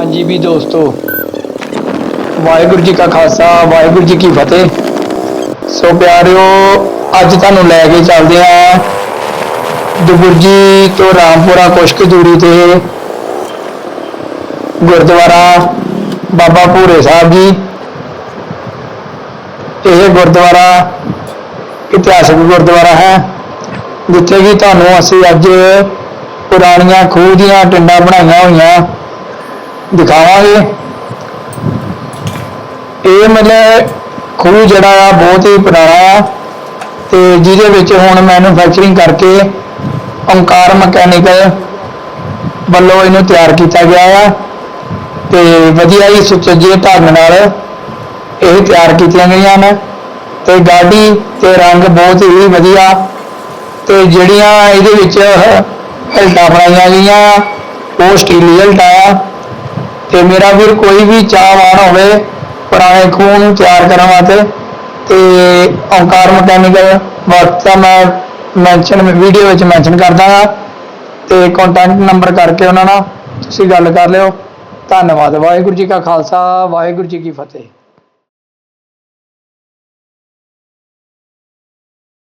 ਹਾਂਜੀ ਵੀ ਦੋਸਤੋ, ਵਾਹਿਗੁਰੂ ਜੀ ਕਾ ਖਾਲਸਾ, ਵਾਹਿਗੁਰੂ ਜੀ ਕੀ ਫਤਿਹ। ਸੋ ਪਿਆਰਿਓ, ਅੱਜ ਤੁਹਾਨੂੰ ਲੈ ਕੇ ਚੱਲਦੇ ਆਂ ਦੁਬੁਰਜੀ ਤੋਂ ਰਾਮਪੁਰਾ ਕੁਛ ਕੁ ਦੂਰੀ ਤੇ ਗੁਰਦੁਆਰਾ ਬਾਬਾ ਭੂਰੇ ਸਾਹਿਬ ਜੀ। ਇਹ ਗੁਰਦੁਆਰਾ ਇਤਿਹਾਸਕ ਗੁਰਦੁਆਰਾ ਹੈ, ਜਿੱਥੇ ਕਿ ਤੁਹਾਨੂੰ ਅਸੀਂ ਅੱਜ ਪੁਰਾਣੀਆਂ ਖੂਹ ਦੀਆਂ ਟਿੰਡਾਂ ਬਣਾਈਆਂ ਹੋਈਆਂ। ਦਿਖਾਵਾਂਗੇ। ਇਹ ਮਤਲਬ ਖੂਹ ਜਿਹੜਾ ਆ, ਬਹੁਤ ਹੀ ਪੁਰਾਣਾ ਆ ਤੇ ਜਿਹਦੇ ਵਿੱਚ ਹੁਣ ਮੈਨੂਫੈਕਚਰਿੰਗ ਕਰਕੇ ਓਂਕਾਰ ਮਕੈਨੀਕਲ ਵੱਲੋਂ ਇਹਨੂੰ ਤਿਆਰ ਕੀਤਾ ਗਿਆ ਆ ਤੇ ਵਧੀਆ ਹੀ ਸੁਚੱਜੇ ਢੰਗ ਨਾਲ ਇਹ ਤਿਆਰ ਕੀਤੀਆਂ ਗਈਆਂ ਨੇ ਤੇ ਗਾਡੀ ਤੇ ਰੰਗ ਬਹੁਤ ਹੀ ਵਧੀਆ ਤੇ ਜਿਹੜੀਆਂ ਇਹਦੇ ਵਿੱਚ ਹਲਟਾਂ ਬਣਾਈਆਂ ਗਈਆਂ ਉਹ ਸਟੀਲੀ ਹਲਟਾਂ ਆ। ਤੇ ਮੇਰਾ ਵੀਰ ਕੋਈ ਵੀ ਚਾਹਵਾਨ ਹੋਵੇ, ਪੁਰਾਣੇ ਖੂਹ ਨੂੰ ਤਿਆਰ ਕਰਨ ਵਾਸਤੇ ਤੇ ਓਂਕਾਰ ਮਕੈਨੀਕਲ ਵਰਕ ਦਾ ਮੈਂ ਮੈਂਸ਼ਨ ਵੀਡੀਓ ਵਿੱਚ ਮੈਂਸ਼ਨ ਕਰਦਾ ਹਾਂ ਤੇ ਕੰਟੈਕਟ ਨੰਬਰ ਕਰਕੇ ਉਹਨਾਂ ਨਾਲ ਤੁਸੀਂ ਗੱਲ ਕਰ ਲਿਓ। ਧੰਨਵਾਦ, ਵਾਹਿਗੁਰੂ ਜੀ ਕਾ ਖਾਲਸਾ, ਵਾਹਿਗੁਰੂ ਜੀ ਕੀ ਫਤਿਹ।